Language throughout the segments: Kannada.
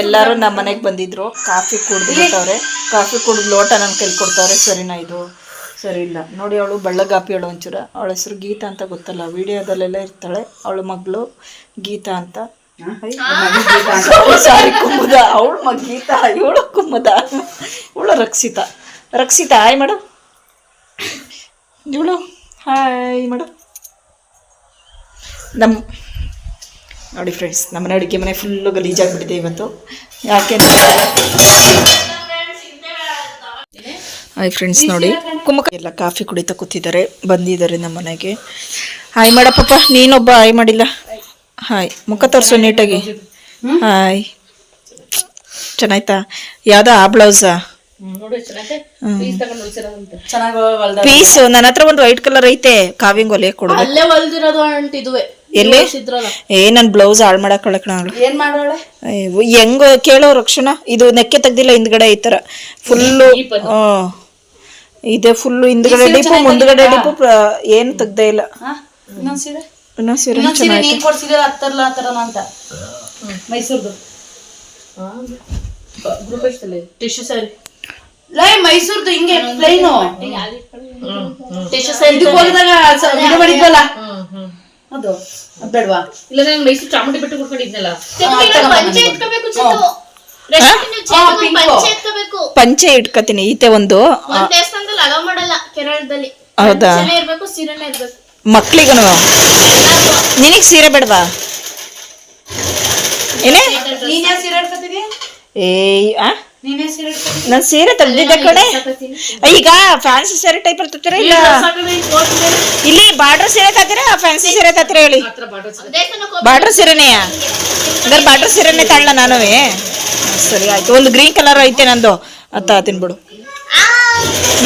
ಎಲ್ಲರೂ ನಮ್ಮ ಮನೆಗೆ ಬಂದಿದ್ರು. ಕಾಫಿ ಕುಡ್ದಿರ್ತಾವ್ರೆ ಕಾಫಿ ಕುಡ್ದು ಲೋಟ ನನ್ನ ಕೈಲಿ ಕೊಡ್ತಾವ್ರೆ ಸರಿನಾ ಇದು? ಸರಿ ಇಲ್ಲ. ನೋಡಿ ಅವಳು ಬೆಳ್ಳಗಾಪಿ ಅವಳು ಒಂಚೂರ. ಅವಳ ಹೆಸರು ಗೀತಾ ಅಂತ ಗೊತ್ತಲ್ಲ. ವಿಡಿಯೋದಲ್ಲೆಲ್ಲ ಇರ್ತಾಳೆ. ಅವಳ ಮಗಳು ಗೀತಾ ಅಂತ. ಸಾರಿ ಕುಮ್ಮದ. ಅವಳ ಮಗ ಗೀತಾ. ಇವಳು ಕುಮ್ಮದ. ಇವಳು ರಕ್ಷಿತಾ. ರಕ್ಷಿತಾ ಹಾಯ್ ಮೇಡಮ್ ಇವಳು ಹಾಯ್ ಮೇಡಮ್ ನಮ್ಮ ನೋಡಿ ಫ್ರೆಂಡ್ಸ್ ನಮ್ಮನೆ ಅಡುಗೆ ಮನೆ ಫುಲ್ಲು ಗಲೀಜಾಗ್ಬಿಟ್ಟಿದೆ ಇವತ್ತು. ಯಾಕೆ ಹಾಯ್ ಫ್ರೆಂಡ್ಸ್ ನೋಡಿ. ಕುಮಕ ಎಲ್ಲ ಕಾಫಿ ಕುಡಿತಾ ಕೂತಿದ್ದಾರೆ ಬಂದಿದ್ದಾರೆ ನಮ್ಮ ಮನೆಗೆ. ಹಾಯ್ ಮಾಡಪ್ಪ ನೀನೊಬ್ಬ ಹಾಯ್ ಮಾಡಿಲ್ಲ? ಹಾಯ್ ಮುಖ ತೋರಿಸು ನೀಟಾಗಿ. ಹಾಯ್ ಚೆನ್ನಾಯ್ತಾ? ಯಾವ್ದೋ ಆ ಬ್ಲೌಸಾ ಪೀಸ್ ನನ್ನ ಹತ್ರ ಒಂದು ವೈಟ್ ಕಲರ್ ಐತೆ ಕಾವಿಂಗ್ ಒಲೆ ಕೊಡು. ಎಲ್ಲಿ? ಇದ್ರಲ್ಲ ಏ ನನ್ ಬ್ಲೌಸ್ ಹಾಳು ಮಾಡಕ್ ಅವಳು. ಏನ್ ಮಾಡೋಳೆ ಹೆಂಗ ಕೇಳೋ ರಕ್ಷಣ? ಇದು ನೆಕ್ಕೆ ತೆಗ್ದಿಲ್ಲ ಹಿಂದ್ಗಡೆ ಈ ತರ. ಫುಲ್ಲು ಇದೆ ಫುಲ್ಲು ಹಿಂದ್ಗಡೆ ಡಿಪು ಮುಂದ್ಗಡೆ ಡಿಪು ಏನು ತೆಗ್ದೇ ಇಲ್ಲ. ಇನ್ನೊಂದ್ ಸೀರೆ? ಕೊಡ್ಸಿದ್ರೆ ಹತ್ತರ್ಲ ಅಂತ. ಮೈಸೂರ್ದು. ಟಿಶ್ಯೂ ಸ್ಯಾರಿ ಲೈ ಮೈಸೂರ್ದು ಹಿಂಗೆ ಪ್ಲೈನು ಟಿಶ್ಯೂ ಸ್ಯಾರಿ ಇದಕ್ಕೆ ಹೋಗಿದಾಗ ವಿಡಿಯೋ ಮಾಡಿದ್ವಲ್ಲ? ಅದು ಬೇಡವಾ? ಇಲ್ಲ ನಾನು ಮೈಸೂರು ಚಾಮುಂಡಿ ಬೆಟ್ಟ ಕುಡ್ಕೊಂಡಿದ್ನಲ್ಲ ಪಂಚೆ ಇಟ್ಕೋತೀನಿ ಈತೆ ಒಂದು. ಒಂದ್ ದೇವಸ್ಥಾನದಲ್ಲಿ ಅಲೋ ಮಾಡಲ್ಲ ಕೇರಳದಲ್ಲಿ. ಹೌದಾ? ಪಂಚೆನೇ ಇರ್ಬೇಕು ಸೀರೆನೇ ಇರ್ಬೇಕು. ಮಕ್ಳಿಗನು? ನಿನಗ್ ಸೀರೆ ಬೇಡವಾ? ಏನೇ? ಏಯ್ ಆ? ನೀನ್ ಸೀರೆ ಹಿಡ್ಕೊತಿದ್ಯಾ ನನ್ ಸೀರೆ ತೆಗ್ದಿದ್ದೆ ಕಣೆ. ಈಗ ಫ್ಯಾನ್ಸಿ ಸೀರೆ ಟೈಪ್ ತತ್ತೀರಾ ಇಲ್ಲ ಇಲ್ಲಿ? ಬಾರ್ಡರ್ ಸೀರೆ ತತ್ತೀರಾ ಫ್ಯಾನ್ಸಿ ಸೀರೆ ತತ್ತೀರಾ ಹೇಳಿ? ಬಾರ್ಡರ್ ಸೀರೆನೆಯ? ಅಂದ್ರೆ ಬಾರ್ಡರ್ ಸೀರೆನೆ ತಳ್ಳ ನಾನುವೇ. ಸರಿ ಆಯ್ತು. ಒಂದು ಗ್ರೀನ್ ಕಲರ್ ಐತೆ ನಂದು. ಅತ್ತ ತಿನ್ಬಿಡು.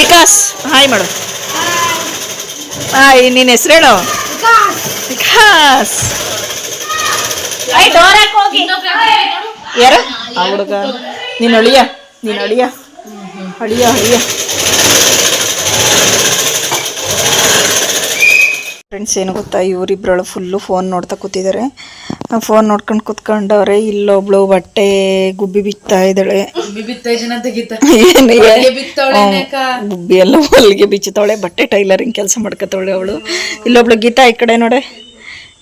ವಿಕಾಸ್ ಹಾಯ್ ಮಾಡು. ಹಾಯ್ ನಿನ್ನ ಹೆಸರು ಹೇಳು? ವಿಕಾಸ್. ಯಾರು? ಆ ಹುಡುಗ. ನೀನು ಅಳಿಯ ನೀನು ಅಳಿಯ. ಅಳಿಯ ಅಳಿಯ. ಫ್ರೆಂಡ್ಸ್ ಏನು ಗೊತ್ತಾ? ಇವರಿಬ್ರಳು ಫುಲ್ಲು ಫೋನ್ ನೋಡ್ತಾ ಕೂತಿದ್ದಾರೆ ಫೋನ್ ನೋಡ್ಕೊಂಡು ಕುತ್ಕೊಂಡವ್ರೆ ಇಲ್ಲೊಬ್ಳು ಬಟ್ಟೆ ಗುಬ್ಬಿ ಬಿತ್ತಾ ಇದ್ದಾಳೆ. ಗುಬ್ಬಿ ಎಲ್ಲ ಹೊಲಿಗೆ ಬಿಚ್ಚುತ್ತಾವಳೆ ಬಟ್ಟೆ ಟೈಲರಿಂಗ್ ಕೆಲಸ ಮಾಡ್ಕೊತವಳೆ ಅವಳು. ಇಲ್ಲೊಬ್ಳು ಗೀತಾ ಈ ಕಡೆ ನೋಡೆ.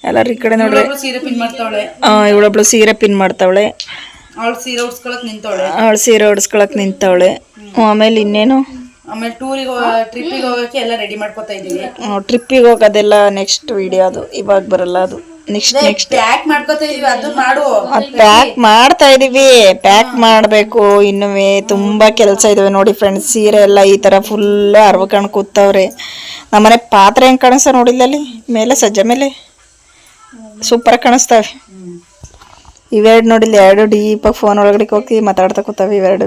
ಎಲ್ಲರೂ ಈ ಕಡೆ ನೋಡ್ರೆ. ಇವಳೊಬ್ಳು ಸೀರೆ ಪಿನ್ ಮಾಡ್ತಾವಳೆ. ಅವಳು ಸೀರೆ ಉಡ್ಸ್ಕೊಳಕ್ ನಿಂತವಳೆ. ಅವಳು ಸೀರೆ ಹೊಡ್ಸ್ಕೊಳಕ್ ನಿಂತವಳೆ. ಆಮೇಲೆ ಇನ್ನೇನು? ಆಮೇಲೆ ಟೂರಿಗೆ ಟ್ರಿಪ್ಪಿಗೆ ಹೋಗಕ್ಕೆ ಎಲ್ಲ ರೆಡಿ ಮಾಡ್ಕೊತಾ ಇದ್ದೀವಿ. ಟ್ರಿಪ್ಪಿಗೆ ಹೋಗೋದೆಲ್ಲ ನೆಕ್ಸ್ಟ್ ವಿಡಿಯೋ ಅದು. ಇವಾಗ ಬರಲ್ಲ ಅದು. ನೆಕ್ಸ್ಟ್ ನೆಕ್ಸ್ಟ್ ಪ್ಯಾಕ್ ಮಾಡ್ಕೊತಾ ಇದೀವಿ ಅದು ಮಾಡು. ಪ್ಯಾಕ್ ಮಾಡ್ತಾ ಇದೀವಿ. ಪ್ಯಾಕ್ ಮಾಡಬೇಕು. ಇನ್ನುವೇ ತುಂಬಾ ಕೆಲಸ ಇದಾವೆ ನೋಡಿ ಫ್ರೆಂಡ್ಸ್ ಸೀರೆ ಎಲ್ಲ ಈ ತರ ಫುಲ್ ಅರ್ವಕಂಡ್ ಕೂತವ್ರೆ. ನಮ್ಮನೆ ಪಾತ್ರೆ ಹೆಂಗ್ ಕಾಣಿಸ್ತಾ ನೋಡಿಲ್ಲ ಅಲ್ಲಿ ಮೇಲೆ ಸಜ್ಜೆ ಮೇಲೆ? ಸೂಪರ್ ಕಾಣಿಸ್ತಾವೆ ಇವೆರಡು ನೋಡಿಲ್ಲ ಎರಡು ಡೀಪಾಗಿ ಫೋನ್ ಒಳಗಡೆ ಹೋಗಿ ಮಾತಾಡ್ತಾ ಕೂತಾವೆ ಇವೆರಡು.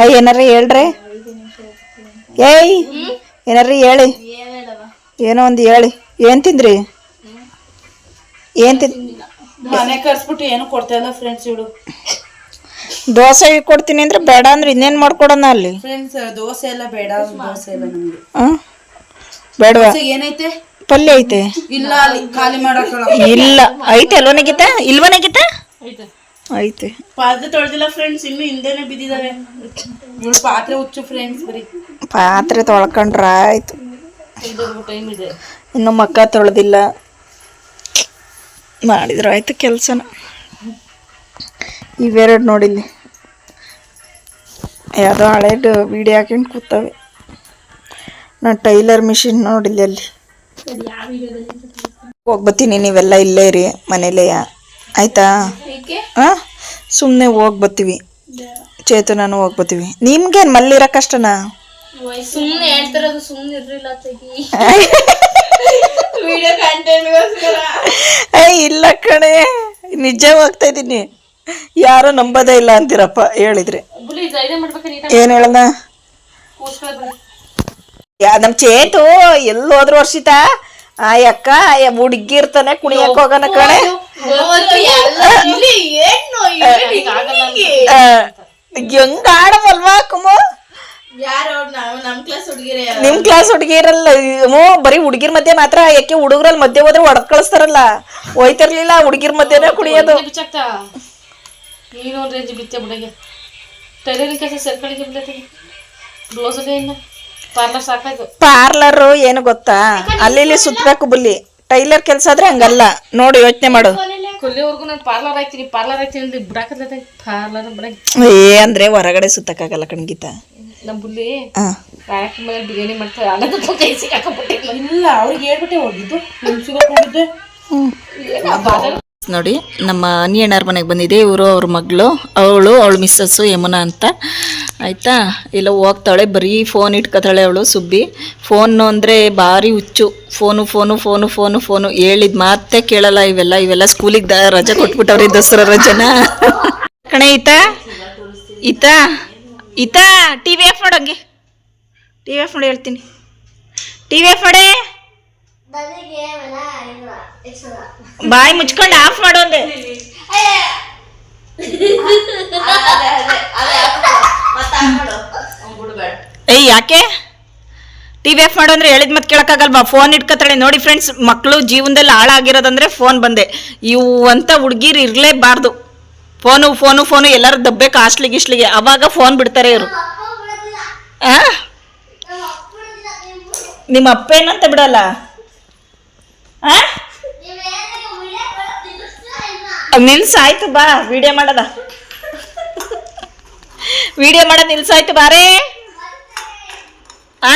ಅಯ್ಯ ಏನಾರ ಹೇಳ್ರಿ? ಏಯ್ ಏನಾರ ಹೇಳಿ? ಏನೋ ಒಂದು ಹೇಳಿ. ಏನ್ ತಿಂದ್ರಿ? ಏನ್ ತಿನ್? ಮನೆ ಕರ್ಸ್ಬಿಟ್ಟು ಏನು ಕೊಡ್ತಾ ಇಲ್ಲ ಫ್ರೆಂಡ್ಸ್ ಇವಳು. ದೋಸೆ ಕೊಡ್ತೀನಿ ಅಂದ್ರೆ ಬೇಡ ಅಂದ್ರೆ ಇನ್ನೇನ್ ಮಾಡ್ಕೊಡೋಣ ಅಲ್ಲಿ? ಫ್ರೆಂಡ್ಸ್ ದೋಸೆ ಎಲ್ಲ ಬೇಡ ದೋಸೆ ಎಲ್ಲ ನಮ್ಗೆ. ಆ? ಬೇಡವಾ? ಏನೈತೆ? ಪಲ್ಯ ಐತೆ? ಇಲ್ಲ ಅಲ್ಲಿ ಖಾಲಿ ಮಾಡಕ್ಕಲ್ಲ ಇಲ್ಲ. ಐತೆ ಅಲ್ವನಗಿತ ಇಲ್ವನಗಿತ ಐತೆ. ಪಾತ್ರೆ ತೊಳೆದಿಲ್ಲ ಫ್ರೆಂಡ್ಸ್ ಇನ್ನು ಹಿಂದೆನೆ ಬಿದ್ದಿದಾವೆ. ಪಾತ್ರೆ ಹುಚ್ಚು ಫ್ರೆಂಡ್ಸ್ ಬರೀ. ಪಾತ್ರೆ ತೊಳ್ಕೊಂಡ್ರ ಆಯ್ತು. ಟೈಮ್ ಇದೆ. ಇನ್ನು ಮಕ್ಕ ತೊಳೆದಿಲ್ಲ. ಮಾಡಿದ್ರು ಆಯ್ತು ಕೆಲಸನ. ಇವೆರಡು ನೋಡಿಲ್ಲಿ. ಯಾವುದೋ ಹಳೇದು ವಿಡಿಯೋ ಹಾಕೊಂಡು ಕೂತವೆ. ನಾನು ಟೈಲರ್ ಮಿಷಿನ್ ನೋಡಿಲ್ಲ ಅಲ್ಲಿ. ಹೋಗ್ಬತ್ತೀನಿ ನೀವೆಲ್ಲ ಇಲ್ಲೇ ಇರಿ ಮನೇಲೇ. ಆಯ್ತಾ? ಹಾಂ ಸುಮ್ಮನೆ ಹೋಗ್ಬತ್ತೀವಿ. ಚೇತು ನಾನು ಹೋಗ್ಬತ್ತೀವಿ. ನಿಮ್ಗೇನು ಮಲ್ಲಿರ ಕಷ್ಟನಾ? ಇಲ್ಲ ಕಣೆ. ನಿಜ ಹೋಗ್ತಾ ಇದ್ದೀನಿ. ಯಾರು ನಂಬೋದೇ ಇಲ್ಲ ಅಂತೀರಪ್ಪ ಹೇಳಿದ್ರೆ. ಏನ್ ಹೇಳದ ಯಾ ನಮ್ ಚೇತು ಎಲ್ಲಿ ಹೋದ್ರು ವರ್ಷಿತ. ಆ ಅಕ್ಕ ಹುಡುಗಿ ಇರ್ತಾನೆ ಕುಣಿಯಕ್ ಹೋಗೋಣ ಕಣೆ. ಹೆಂಗ ಆಡವಲ್ವಾ ಕುಮು? ನಮ್ ಕ್ಲಾಸ್ ಹುಡುಗಿರಲ್ಲ ಬರೀ ಹುಡುಗಿರ್ ಮಧ್ಯೆ ಮಾತ್ರ ಯಾಕೆ ಹುಡುಗರಲ್ಲಿ ಮಧ್ಯೆ ಹೋದ್ರೆ ಹೊಡೆದ್ ಕಳಿಸ್ತಾರಲ್ಲ. ಹೋಯ್ತಿರ್ಲಿಲ್ಲ ಹುಡುಗಿರ್ ಮಧ್ಯೆನೇ ಕುಣಿಯೋದು. ಬಿಚ್ಚಾಕ್ತಾ. ನೀನು ಒಂದು ರೇಂಜ್ ಬಿತ್ತೆ ಬಿಡಗೆ. ಟೈಲರಿಂಗ್ ಕೆಲಸ ಬಿಡತ್ತೆ. ಬ್ಲೌಸಲ್ಲೇ ಇನ್ನು ಪಾರ್ಲರ್ ಏನು ಗೊತ್ತಾ? ಅಲ್ಲಿ ಇಲ್ಲಿ ಸುತ್ತಬೇಕು ಬುಲ್ಲಿ. ಟೈಲರ್ ಕೆಲಸ ಆದ್ರೆ ಹಂಗಲ್ಲ. ನೋಡಿ ಯೋಚನೆ ಮಾಡು. ಕೊಲ್ಲಿವರೆಗೂ ನಾನು ಪಾರ್ಲರ್ ಆಯ್ತೀನಿ ಪಾರ್ಲರ್ ಆಯ್ತೀನಿ ಅಂದ್ರೆ ಪಾರ್ಲರ್ ಏ ಅಂದ್ರೆ ಹೊರಗಡೆ ಸುತ್ತಕ್ಕಾಗಲ್ಲ ಕಣ್ಗೀತ ನಮ್ಮ ಬುಲ್ಲಿ ಹಾ. ರಾಯಕ್ಕೆ ಮೇಲೆ ಬಿರಿಯಾನಿ ಮಾಡ್ತಾರೆ ಅನ್ನದ ಕೈ ಸಿಕ್ಕಾಕೊಂಡ್ಬಿಟ್ಟಿಲ್ಲ ಇಲ್ಲ ಅವ್ರಿಗೆ ಹೇಳ್ಬಿಟ್ಟೆ ಹೋಗಿದ್ದು. ನಿಮ್ ಸಿಗೋಕೊಂಡಿದ್ದೆ ನೋಡಿ ನಮ್ಮ ಅನಿಯಣ್ಣರ ಮನೆಗೆ ಬಂದಿದೆ ಇವರು ಅವ್ರ ಮಗಳು ಅವಳು ಅವಳು ಮಿಸ್ಸಸ್ಸು ಯಮುನಾ ಅಂತ. ಆಯಿತಾ? ಇಲ್ಲ ಹೋಗ್ತಾಳೆ, ಬರೀ ಫೋನ್ ಇಟ್ಕೊತಾಳೆ ಅವಳು ಸುಬ್ಬಿ. ಫೋನು ಅಂದರೆ ಭಾರಿ ಹುಚ್ಚು. Phone phone phone phone phone ಹೇಳಿದ ಮಾತೇ ಕೇಳಲ್ಲ ಇವೆಲ್ಲ. ಇವೆಲ್ಲ ಸ್ಕೂಲಿಗೆ ರಜೆ ಕೊಟ್ಬಿಟ್ಟವ್ರಿ ದಸರಾ ರಜೆನ. ಕಣೆ ಈತ? ಈತ? ಈತ ಟಿ ವಿ ಎಫ್ ನೋಡಂಗೆ. ಟಿ ವಿ ಎಫ್ ಮಾಡಿ ಹೇಳ್ತೀನಿ. ಟಿ ವಿ ಎಫ್ ಮಾಡೇ ಬಾಯಿ ಮುಚ್ಕೊಂಡು ಆಫ್ ಮಾಡು ಏಯ್, ಯಾಕೆ? ಟಿ ವಿ ಆಫ್ ಮಾಡು ಅಂದ್ರೆ ಹೇಳಿದ ಮತ್ತೆ ಕೇಳಕ್ಕಾಗಲ್ವಾ? ಫೋನ್ ಇಟ್ಕೊತಾಳೆ ನೋಡಿ ಫ್ರೆಂಡ್ಸ್ ಮಕ್ಕಳು ಜೀವನದಲ್ಲಿ ಹಾಳಾಗಿರೋದಂದ್ರೆ ಫೋನ್ ಬಂದೆ. ಇವು ಅಂತ ಹುಡುಗಿರು ಇರಲೇಬಾರ್ದು. ಫೋನು ಫೋನು ಫೋನು ಎಲ್ಲರೂ ದಬ್ಬೆ ಕಾಸ್ಟ್ಲಿ ಗಿಸ್ಲಿಗೆ. ಅವಾಗ ಫೋನ್ ಬಿಡ್ತಾರೆ ಇವರು. ನಿಮ್ಮ ಅಪ್ಪ ಏನಂತ ಬಿಡಲ್ಲ? ಆ? ನಿಲ್ಸಾಯ್ತು ಬಾ ವಿಡಿಯೋ ಮಾಡದ. ವಿಡಿಯೋ ಮಾಡೋದು ನಿಲ್ಸಾಯ್ತು ಬಾರೇ. ಆ?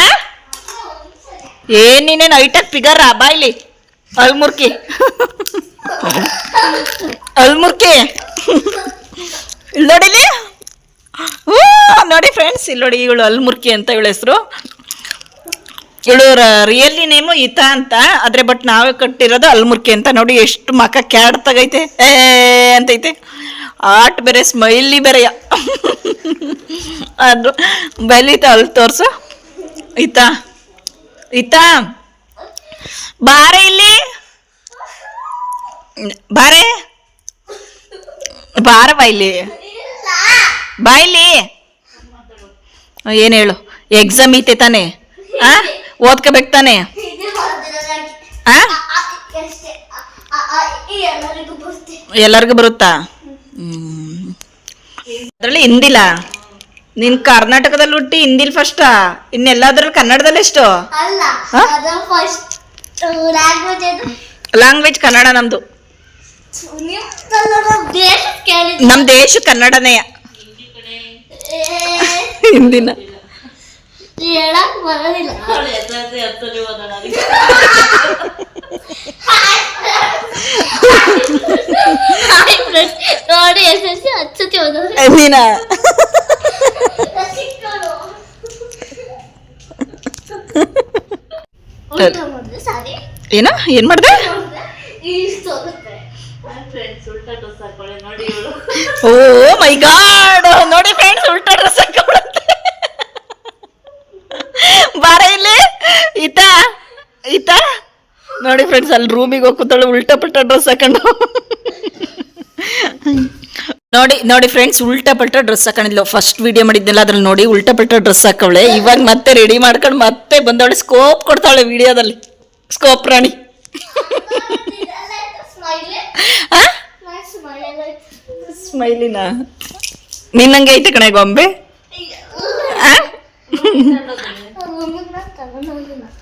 ಏನ್ ನೀನೇನು ಐಟಕ್ ಫಿಗರ ಬಾ ಇಲ್ಲಿ. ಅಲ್ಮುರ್ಕಿ. ಅಲ್ಮುರ್ಕಿ. ಇಲ್ಲಿ. ನೋಡಿಲಿ ನೋಡಿ ಫ್ರೆಂಡ್ಸ್ ಇಲ್ಲಿ ನೋಡಿ ಇವಳು ಅಲ್ಮುರ್ಕಿ ಅಂತ ಇವಳ ಹೆಸರು. ಇವಳು ರಿಯಲಿ ನೇಮು ಈತ ಅಂತ. ಆದ್ರೆ ಬಟ್ ನಾವೇ ಕಟ್ಟಿರೋದು ಅಲ್ಮುರ್ಕಿ ಅಂತ. ನೋಡಿ ಎಷ್ಟು ಮಕ ಕ್ಯಾಡ್ ತಗೈತೆ. ಏ, ಅಂತೈತೆ. ಆಟ್ ಬೇರೆ ಸ್ಮೈಲಿ ಬೇರೆಯ ಅದು ಬೈಲಿತ ಅಲ್ಲಿ ತೋರ್ಸು. ಈತ ಈತ. ಬಾರೆ ಇಲ್ಲಿ. ಬಾರೆ. ಬಾರ ಬಾಯ್ಲಿ ಬಾಯ್ಲಿ ಏನು ಹೇಳು? ಎಕ್ಸಾಮ್ ಐತೆ ತಾನೆ. ಆ? ಓದ್ಕೋಬೇಕು ತಾನೆ. ಆ? ಎಲ್ಲರಿಗೂ ಬರುತ್ತಾ? ಅದರಲ್ಲಿ ಹಿಂದಿಲ್ಲ ನಿನ್ ಕರ್ನಾಟಕದಲ್ಲಿ ಹುಟ್ಟಿ ಹಿಂದಿಲ್ ಫಸ್ಟ್ ಇನ್ನೆಲ್ಲದ್ರಲ್ಲಿ ಕನ್ನಡದಲ್ಲಿ ಎಷ್ಟು? ಲ್ಯಾಂಗ್ವೇಜ್ ಕನ್ನಡ ನಮ್ದು. ನಮ್ ದೇಶ ಕನ್ನಡನೇ ಹಿಂದಿನ. ಹೇಳಕ್ ಬರೋದಿಲ್ಲ ಹಾಯ್ ಫ್ರೆಂಡ್ಸ್ ನೋಡಿ ಎಸ್ ಎಸ್ ಸಿ ಹಚ್ಚತಿ ಹೋದವ್ರೆ ಹಿಂದಿನ ಊಟ ಮಾಡಿದ್ರೆ ಸಾರಿ ಏನ ಏನ್ ಮಾಡ್ದೆ ಇಷ್ಟು ಹೋಗುತ್ತೆ ಓ ಮೈ ಗಾಡ್ ನೋಡಿ ಫ್ರೆಂಡ್ಸ್ ಉಲ್ಟಾ ಡ್ರೆಸ್ ಬಾರ ಇಲ್ಲಿ ಈತ ನೋಡಿ ಫ್ರೆಂಡ್ಸ್ ಅಲ್ಲಿ ರೂಮಿಗೆ ಹೋಗಿ ಕೂತಾಳೆ ಉಲ್ಟಾ ಪಟ್ಟ ಡ್ರೆಸ್ ಹಾಕೊಂಡು. ನೋಡಿ ನೋಡಿ ಫ್ರೆಂಡ್ಸ್ ಉಲ್ಟಾ ಪಟ್ಟ ಡ್ರೆಸ್ ಹಾಕೊಂಡಿದ್ಲು. ಫಸ್ಟ್ ವಿಡಿಯೋ ಮಾಡಿದ್ನಲ್ಲ ಅದ್ರಲ್ಲಿ ನೋಡಿ ಉಲ್ಟಾ ಪಟ್ಟ ಡ್ರೆಸ್ ಹಾಕವಳೆ. ಇವಾಗ ಮತ್ತೆ ರೆಡಿ ಮಾಡ್ಕೊಂಡು ಮತ್ತೆ ಬಂದವಳೆ. ಸ್ಕೋಪ್ ಕೊಡ್ತಾಳೆ ವಿಡಿಯೋದಲ್ಲಿ. ಸ್ಕೋಪ್ ರಾಣಿ. ಸ್ಮೈಲಿ ಆ? ಸ್ಮೈಲಿ ಸ್ಮೈಲಿನ ನಿನ್ನಂಗೆ ಐತೆ ಕಣೆ ಗೊಂಬೆ?